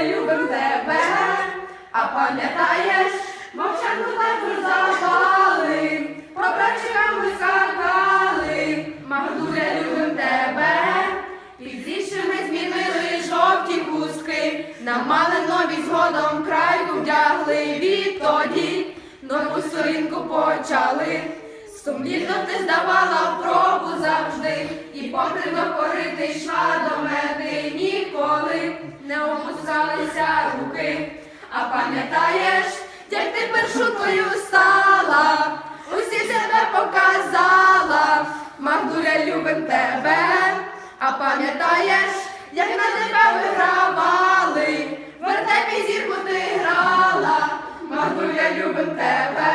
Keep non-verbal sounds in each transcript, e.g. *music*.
Любим тебе, а пам'ятаєш, мовчанку. Намали нові згодом крайку вдягли, відтоді нову сторінку почали. Сумлінно ти здавала пробу завжди, і покривно корити йшла до мене ніколи не опускалися руки. А пам'ятаєш, як ти першуткою стала, усі себе показала, Магдуля, любим тебе. А пам'ятаєш, як на тебе вигравали, вертепі зірку ти грала, Магдуля, любим тебе.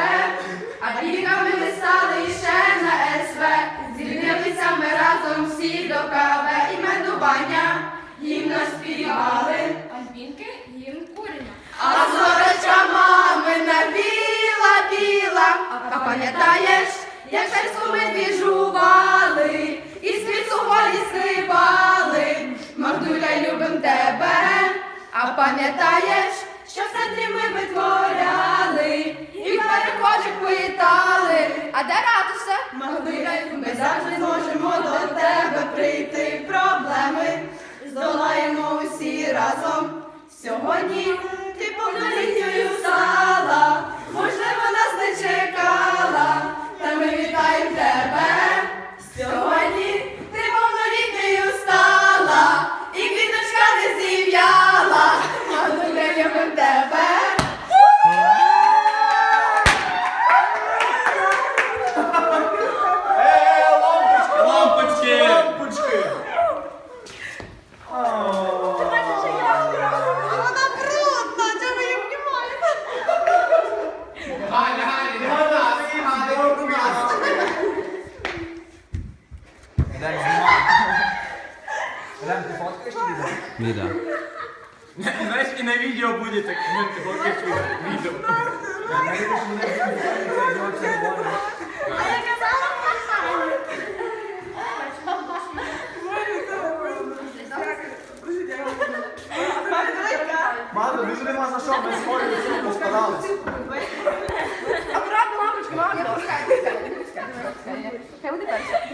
А бігами ми стали ще на СВ, звільнилися ми разом всі до КВ і медування гімна співали. Альбінки гімн курення. А зороча мамина біла, біла, а пам'ятаєш, як перську ми двіжували, і світ сухої пам'ятаєш, що в центрі ми витворяли, і в перехожих питали, а де ратуса? Могли, ми завжди зможемо до тебе прийти, проблеми здолаємо усі разом. Сьогодні Лем, ти фоткаєш чи відео? *laughs* Відео. На видео будет так, ты хочешь видео. Я вірю, що мене це його це говорить. А я казала, Мало, дуже нема за що, ми з Колею всі розпадались. Аккуратно, мамочка, не не пускай. Хай буде перша.